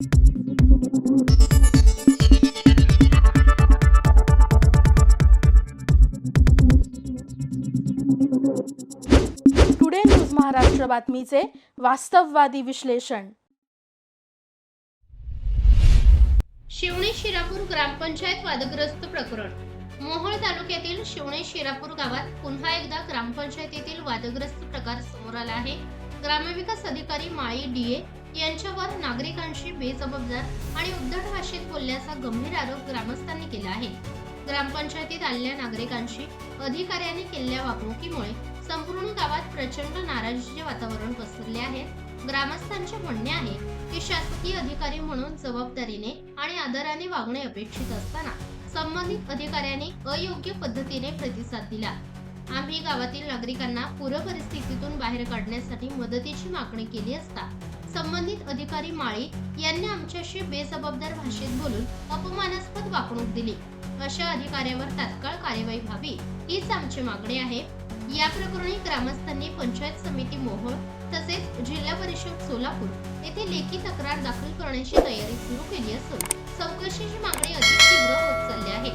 Today news Maharashtra बातमीचे वास्तववादी विश्लेषण शिवणे शिरापूर ग्रामपंचायत वादग्रस्त प्रकरण. मोहोळ तालुक्यातील शिवणे शिरापूर गावात पुन्हा एकदा ग्रामपंचायतीतील वादग्रस्त प्रकार समोर आला आहे. ग्रामविकास अधिकारी माळी डीए यांच्यावर नागरिकांशी बेजबाबदार आणि उद्धट भाषेत बोलल्याचा गंभीर आरोप ग्रामस्थांनी केला आहे. ग्रामपंचायतीत आलेल्या नागरिकांशी अधिकाऱ्यांनी केलेल्या वागणुकीमुळे संपूर्ण गावात प्रचंड नाराजीचे वातावरण पसरले आहे. ग्रामस्थांचे म्हणणे आहे की शासकीय अधिकारी म्हणून जबाबदारीने आणि आदराने वागणे अपेक्षित असताना संबंधित अधिकाऱ्यांनी अयोग्य पद्धतीने प्रतिसाद दिला. आम्ही गावातील नागरिकांना पूर परिस्थितीतून बाहेर काढण्यासाठी मदतीची मागणी केली असता संबंधित अधिकारी माळी यांनी आमच्याशी बेजबाबदार भाषेत बोलून अपमानास्पद वागणूक दिली. अशा अधिकाऱ्यावर तात्काळ कार्यवाही व्हावी हीच आमची मागणी आहे. या प्रकरणी ग्रामस्थांनी पंचायत समिती मोहोळ तसेच जिल्हा परिषद सोलापूर येथे लेखी तक्रार दाखल करण्याची तयारी सुरू केली असून चौकशीची मागणी अधिक तीव्र होत चालली आहे.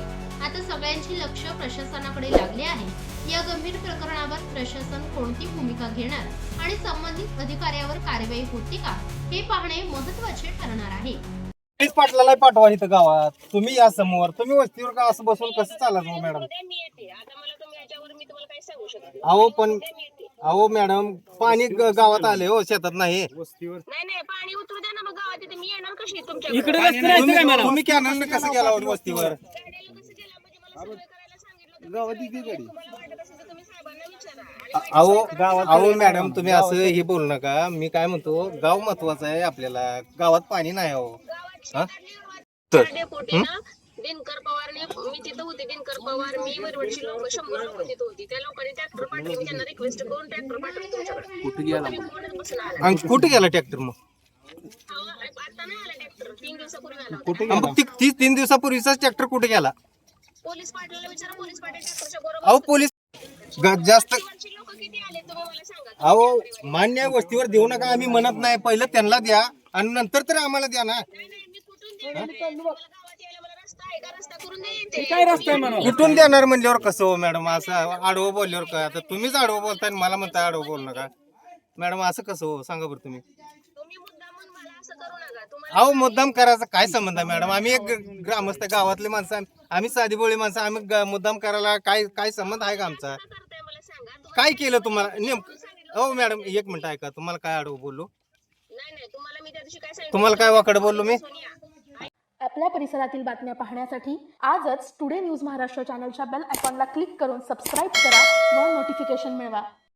आता सगळ्यांचे लक्ष प्रशासनाकडे लागले आहे. या गंभीर प्रकरणावर प्रशासन कोणती भूमिका घेणार आणि संबंधित अधिकाऱ्यावर कारवाई होती का हे पाहणे महत्त्वाचे ठरणार आहे. पाटलाला पाठवा इथं गावात. तुम्ही या समोर. तुम्ही वस्तीवर का असं बसून कसं चालत मग मॅडम? उद्या मी येते. आता मला तुम्ही याच्यावर मी तुम्हाला काही सांगू शकत नाही. अहो पण उद्या मी येते. अहो मॅडम पाणी ग- गावात आले हो शेतात नाही. नाही नाही पाणी उतरू द्या ना मग गावात येते. मी येणार कशी तुमच्या इकडे तुम्ही कॅनल कसं गेला हो वस्तीवर? गाड्याला कसं गेला? म्हणजे मला सगळं अहो अहो मॅडम तुम्ही असं हे बोलू नका. मी काय म्हणतो गाव महत्वाचं आहे आपल्याला. गावात पाणी नाही हो? ना दिनकर पवारने मी तिथं होते दिनकर पवार. मी वरवडची लोक शंभर लोक तिथं होती. त्या लोकांनी ट्रॅक्टर पाठवून मी त्यांना रिक्वेस्ट करून ट्रॅक्टर तुमच्याकडे. कुठे गेला? आणि कुठे ट्रॅक्टर मग? अहो, आता नाही आला ट्रॅक्टर तीन दिवसापूर्वी आला तीस तीन दिवसापूर्वीचाच ट्रॅक्टर कुठे गेला? पोलीस पाटलाला विचारा पोलीस पाटील बरोबर अहो पोलीस ग- जास्त वरची लोक किती आले तुम्ही मला सांगा. अहो मान्य वस्तीवर देऊ नका आम्ही म्हणत नाही. पहिलं त्यांना द्या आणि नंतर तरी आम्हाला द्या ना. नाही नाही मी कुठून देणार आहे? मला गावात यायला मला रस्ता आहे का? रस्ता करून दे इथे. काय रस्ता आहे म्हणा कुठून देणार म्हणल्यावर कसं हो मॅडम? असं आडवं बोलल्यावर काय? आता तुम्हीच आडवं बोलताय आणि मला म्हणताय आडवं बोलू नका. मॅडम असं कसं हो? सांगा बरं तुम्ही. तुम्ही मुद्दामून मला असं करू नका. तुम्हाला अहो मुद्दाम करायचा काय संबंध आहे मॅडम? आम्ही एक ग्रामस्थ गावातले माणसं आहे. आम्ही साधी बोळी माणसं आम्ही ग- मुद्दाम करायला काय काय संबंध आहे का आमचा? काय केलं तुम्हाला? नेमकं हो मॅडम एक मिनिट ऐका. तुम्हाला काय आडवं बोललो नाही नाही तुम्हाला मी त्या दिवशी काय सांगितलं तुम्हाला काय वाकड बोललो मी? सोनिया आपल्या परिसरातील बातम्या पाहण्यासाठी आजच टुडे न्यूज महाराष्ट्र चॅनलच्या बेल आयकॉनला क्लिक करून सबस्क्राईब करा व नोटिफिकेशन मिळवा.